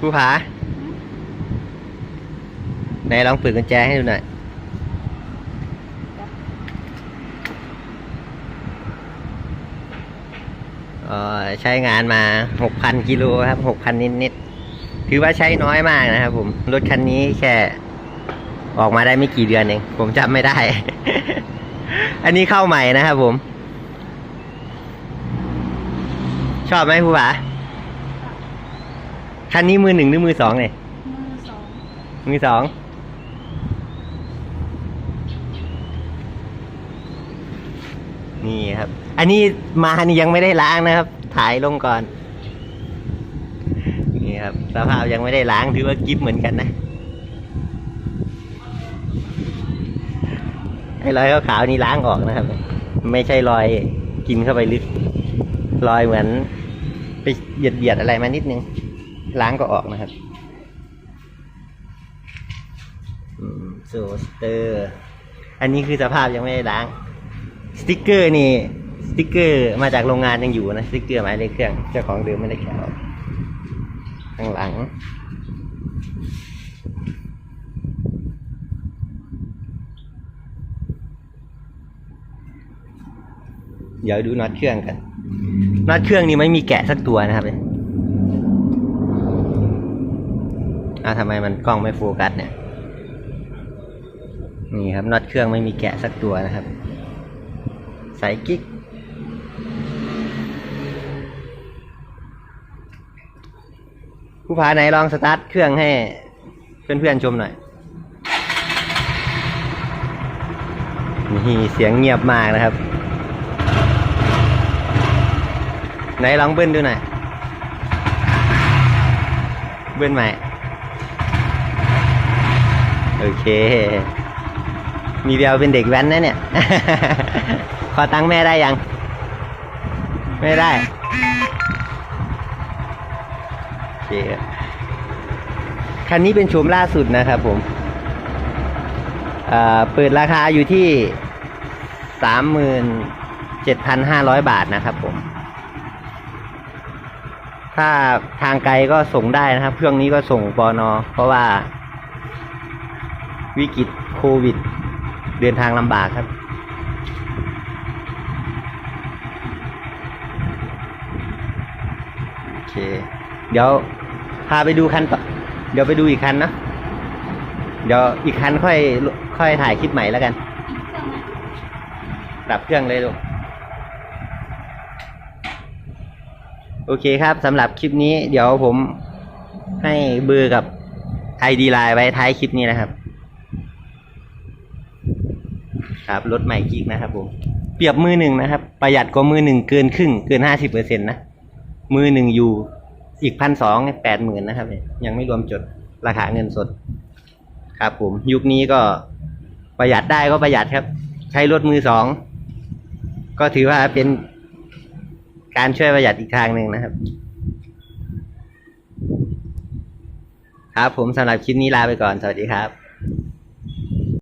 ผู้ผาไหนลองเปิดกุญแจให้ดูหน่อยใช้งานมาหกพันกิโลครับหกพันนิดๆถือว่าใช้น้อยมากนะครับผม รถคันนี้แค่ ออกมาได้ไม่กี่เดือนเอง ผมจำไม่ได้ อันนี้เข้าใหม่นะครับผม ชอบไหมผู้บ่าคันนี้มือหนึ่งหรือมือสองเนี่ยมือสองมือสองนี่ครับ อันนี้มานี่ยังไม่ได้ล้างนะครับ ถ่ายลงก่อน นี่ครับ สภาพยังไม่ได้ล้างถือว่ากิฟเหมือนกันนะ ไอ้รอยขาวๆนี่ล้างออกนะครับ ไม่ใช่รอยกินเข้าไปลึก รอยเหมือนไปเหยียดเหยียดๆอะไรมานิดนึง ล้างก็ออกนะครับโซสเตอร์ อันนี้คือสภาพยังไม่ได้ล้าง สติกเกอร์นี่สติกเกอร์มาจากโรงงานยังอยู่นะสติกเกอร์หมายเลขเครื่องเจ้าของเดิมไม่ได้แกะออกข้างหลังเดี๋ยวดูน็อตเครื่องกัน น็อตเครื่องนี่ไม่มีแกะสักตัวนะครับเนี่ยอ้าทำไมมันกล้องไม่โฟกัสเนี่ย นี่ครับน็อตเครื่องไม่มีแกะสักตัวนะครับใส่กิ๊ก ผู้พาไหนลองสตาร์ทเครื่องให้เพื่อนๆชมหน่อยนี่เสียงเงียบมากนะครับ ไหนลองเบิ้ลดูหน่อย เบิ้ลใหม่ โอเค มีแววเป็นเด็กแว้นนะเนี่ย ขอตังค์แม่ได้ยัง ไม่ได้ โอเคครับคันนี้เป็นโฉมล่าสุดนะครับผมอ่าเปิดราคาอยู่ที่สามหมื่นเจ็ดพันห้าร้อยบาทนะครับผม ถ้าทางไกลก็ส่งได้นะครับ เครื่องนี้ก็ส่งปอนอเพราะว่า วิกฤตโควิด เดินทางลำบากครับ โอเค เดี๋ยวพาไปดูคันต่อ เดี๋ยวไปดูอีกคันนะ เดี๋ยวอีกคันค่อยค่อยถ่ายคลิปใหม่แล้วกัน ดับเครื่องเลยลูก โอเคครับสำหรับคลิปนี้เดี๋ยวผมให้เบอร์กับ ID ไลน์ไว้ท้ายคลิปนี้นะครับ ครับรถใหม่กิกนะครับผมเปรียบมือหนึ่งนะครับ ประหยัดกว่ามือหนึ่งเกินครึ่งเกินห้าสิบเปอร์เซ็นต์นะมือหนึ่งอยู่อีกพันสองแปดหมื่นนะครับยยังไม่รวมจดราคาเงินสด ครับผมยุคนี้ก็ประหยัดได้ก็ประหยัดครับ ใช้รถมือสอง ก็ถือว่าเป็น การช่วยประหยัดอีกทางหนึ่งนะครับ ครับผมสำหรับคลิปนี้ลาไปก่อน สวัสดีครับ